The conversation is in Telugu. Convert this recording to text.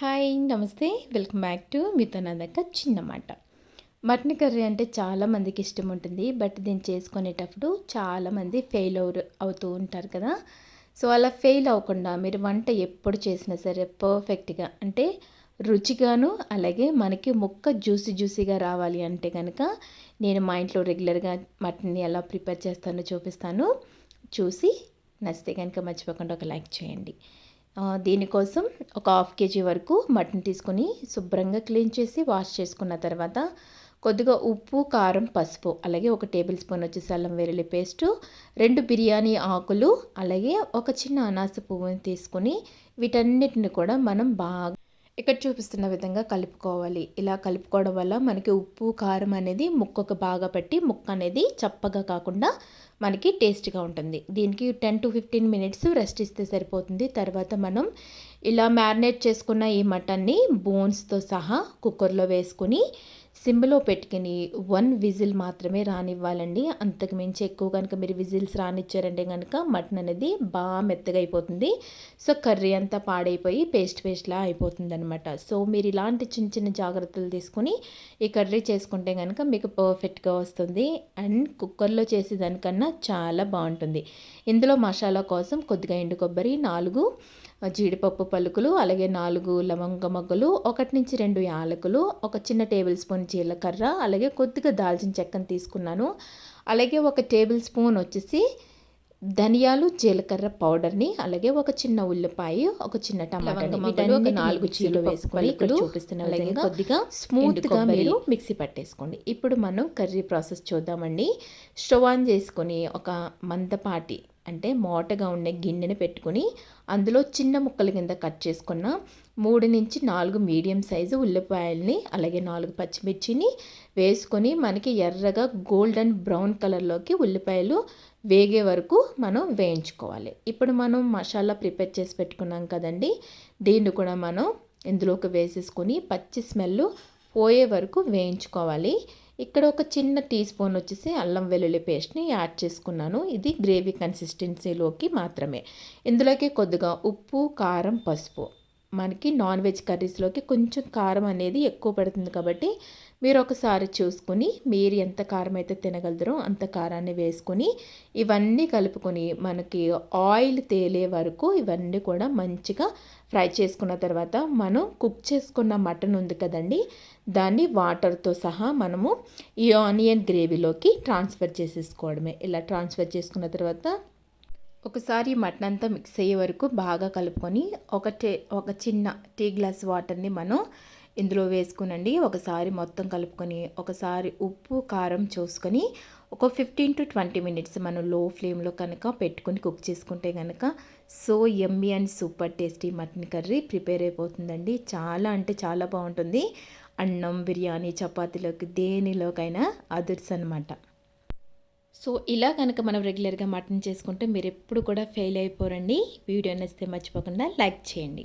హాయ్ నమస్తే. వెల్కమ్ బ్యాక్ టు మీతో నాదక్క చిన్న మటన్ కర్రీ అంటే చాలామందికి ఇష్టం ఉంటుంది. బట్ దీన్ని చేసుకునేటప్పుడు చాలామంది ఫెయిల్ అవు అవుతూ ఉంటారు కదా. సో అలా ఫెయిల్ అవ్వకుండా మీరు వంట ఎప్పుడు చేసినా సరే పర్ఫెక్ట్గా అంటే రుచిగాను అలాగే మనకి ముక్క జ్యూసీ జ్యూసీగా రావాలి అంటే కనుక నేను మా ఇంట్లో రెగ్యులర్గా మటన్ని ఎలా ప్రిపేర్ చేస్తానో చూపిస్తాను. చూసి నచ్చితే కనుక మర్చిపోకుండా ఒక లైక్ చేయండి. దీనికోసం ఒక హాఫ్ కేజీ వరకు మటన్ తీసుకొని శుభ్రంగా క్లీన్ చేసి వాష్ చేసుకున్న తర్వాత కొద్దిగా ఉప్పు కారం పసుపు అలాగే ఒక టేబుల్ స్పూన్ వచ్చేసి అల్లం వెల్లుల్లి పేస్టు రెండు బిర్యానీ ఆకులు అలాగే ఒక చిన్న అనాస పువ్వుని తీసుకొని వీటన్నిటిని కూడా మనం బాగా ఇక్కడ చూపిస్తున్న విధంగా కలుపుకోవాలి. ఇలా కలుపుకోవడం వల్ల మనకి ఉప్పు కారం అనేది ముక్కకు బాగా పెట్టి ముక్క అనేది చప్పగా కాకుండా మనకి టేస్ట్గా ఉంటుంది. దీనికి ten to fifteen minutes rest ఇస్తే సరిపోతుంది. తర్వాత మనం ఇలా మ్యారినేట్ చేసుకున్న ఈ మటన్ని బోన్స్తో సహా కుక్కర్లో వేసుకుని సిమ్లో పెట్టుకుని వన్ విజిల్ మాత్రమే రానివ్వాలండి. అంతకు మించి ఎక్కువ కనుక మీరు విజిల్స్ రానిచ్చారంటే కనుక మటన్ అనేది బాగా మెత్తగా అయిపోతుంది. సో కర్రీ అంతా పాడైపోయి పేస్ట్ పేస్ట్లా అయిపోతుంది అనమాట సో మీరు ఇలాంటి చిన్న చిన్న జాగ్రత్తలు తీసుకుని ఈ కర్రీ చేసుకుంటే కనుక మీకు పర్ఫెక్ట్గా వస్తుంది. అండ్ కుక్కర్లో చేసేదానికన్నా చాలా బాగుంటుంది. ఇందులో మసాలా కోసం కొద్దిగా ఎండు కొబ్బరి నాలుగు జీడిపప్పు పలుకులు అలాగే నాలుగు లవంగ మొగ్గలు ఒకటి నుంచి రెండు యాలకులు ఒక చిన్న టేబుల్ స్పూన్ జీలకర్ర అలాగే కొద్దిగా దాల్చిన చెక్కను తీసుకున్నాను. అలాగే ఒక టేబుల్ స్పూన్ వచ్చేసి ధనియాలు జీలకర్ర పౌడర్ని అలాగే ఒక చిన్న ఉల్లిపాయ ఒక చిన్న టమాటా ఒక నాలుగు చీలు వేసుకొని ఇక్కడ చూపిస్తున్న అలాగే కొద్దిగా స్మూత్గా మీరు మిక్సీ పట్టేసుకోండి. ఇప్పుడు మనం కర్రీ ప్రాసెస్ చూద్దామండి. స్టవ్ ఆన్ చేసుకొని ఒక మందపాటి అంటే మోటగా ఉండే గిన్నెని పెట్టుకుని అందులో చిన్న ముక్కల కింద కట్ చేసుకున్న మూడు నుంచి నాలుగు మీడియం సైజు ఉల్లిపాయల్ని అలాగే నాలుగు పచ్చిమిర్చిని వేసుకొని మనకి ఎర్రగా గోల్డెన్ బ్రౌన్ కలర్లోకి ఉల్లిపాయలు వేగే వరకు మనం వేయించుకోవాలి. ఇప్పుడు మనం మసాలా ప్రిపేర్ చేసి పెట్టుకున్నాం కదండి దీన్ని కూడా మనం ఇందులోకి వేసేసుకొని పచ్చి స్మెల్ పోయే వరకు వేయించుకోవాలి. ఇక్కడ ఒక చిన్న టీ స్పూన్ వచ్చేసి అల్లం వెల్లుల్లి పేస్ట్ని యాడ్ చేసుకున్నాను. ఇది గ్రేవీ కన్సిస్టెన్సీలోకి మాత్రమే. ఇందులోకి కొద్దిగా ఉప్పు కారం పసుపు. మనకి నాన్ వెజ్ కర్రీస్లోకి కొంచెం కారం అనేది ఎక్కువ పడుతుంది కాబట్టి మీరు ఒకసారి చూసుకుని మీరు ఎంత కారం అయితే తినగలరో అంత కారాన్ని వేసుకొని ఇవన్నీ కలుపుకొని మనకి ఆయిల్ తేలే వరకు ఇవన్నీ కూడా మంచిగా ఫ్రై చేసుకున్న తర్వాత మనం కుక్ చేసుకున్న మటన్ ఉంది కదండి దాన్ని వాటర్తో సహా మనము ఈ ఆనియన్ గ్రేవీలోకి ట్రాన్స్ఫర్ చేసేసుకోవడమే. ఇలా ట్రాన్స్ఫర్ చేసుకున్న తర్వాత ఒకసారి మటన్ అంతా మిక్స్ అయ్యే వరకు బాగా కలుపుకొని ఒక టే ఒక చిన్న టీ గ్లాస్ వాటర్ని మనం ఇందులో వేసుకునండి. ఒకసారి మొత్తం కలుపుకొని ఒకసారి ఉప్పు కారం చూసుకొని ఒక ఫిఫ్టీన్ టు ట్వంటీ మినిట్స్ మనం లో ఫ్లేమ్లో కనుక పెట్టుకొని కుక్ చేసుకుంటే కనుక so yummy and super tasty mutton curry prepare అయిపోతుందండి. చాలా అంటే చాలా బాగుంటుంది. అన్నం బిర్యానీ చపాతీలోకి దేనిలోకైనా అదుర్స్ అనమాట సో ఇలా కనుక మనం రెగ్యులర్గా మటన్ చేసుకుంటే మీరు ఎప్పుడు కూడా ఫెయిల్ అయిపోరండి. వీడియో నచ్చితే మర్చిపోకుండా లైక్ చేయండి.